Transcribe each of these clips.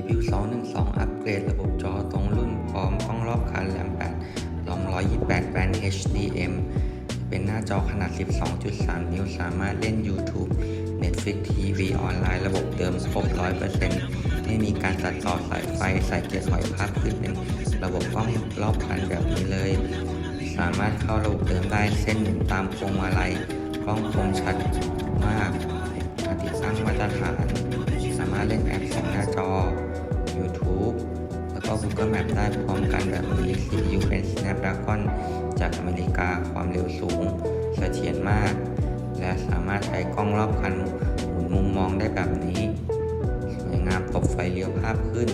Debut 212 อัปเกรดระบบจอตรงรุ่นพร้อมกล้องรอบคันแรม8รอม128แบน HDM เป็นหน้าจอขนาด 12.3 นิ้ว สามารถเล่น YouTube Netflix TV ออนไลน์ระบบเดิมครบ100%ไม่มีการตัดต่อสายไฟใส่เกียร์ถอยภาพขึ้นเป็นระบบกล้องรอบคันแบบนี้เลย สามารถเข้าระบบเดิมได้เส้นหนึ่งตามพวงมาลัยกล้องคมชัดมากติดตั้งมาตรฐาน สามารถเล่นแอปสองหน้าจอ Google Map ได้พร้อมกันแบบนี้ CPU เป็น Snapdragon จากอเมริกาความเร็วสูง เสถียรมาก และสามารถใช้กล้องรอบคันหมุนมุมมองได้แบบนี้ สวยงามตบไฟเลี้ยวภาพขึ้น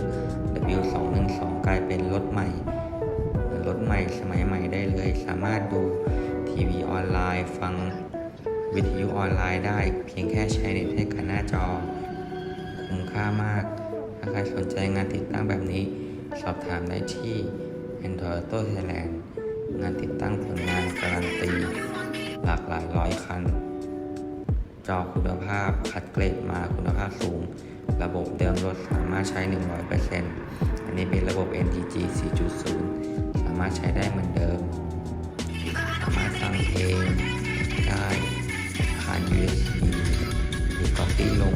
W212 กลายเป็นรถใหม่ รถใหม่สมัยใหม่ได้เลย สามารถดูทีวีออนไลน์ ฟังวิทยุออนไลน์ได้ เพียงแค่ใช้เน็ตให้กับหน้าจอ คุ้มค่ามาก ถ้าใครสนใจงานติดตั้งแบบนี้ สอบถามได้ที่ Android Auto Thailand งานติดตั้งผลงานการันตี หลากหลายร้อยคัน จอคุณภาพคัดเกรดมาคุณภาพสูง ระบบเดิมรถสามารถใช้ 100%อันนี้เป็นระบบ NTG 4.0 สามารถใช้ได้เหมือนเดิม สามารถฟังเพลงได้ผ่าน USB หรือ Copy ลง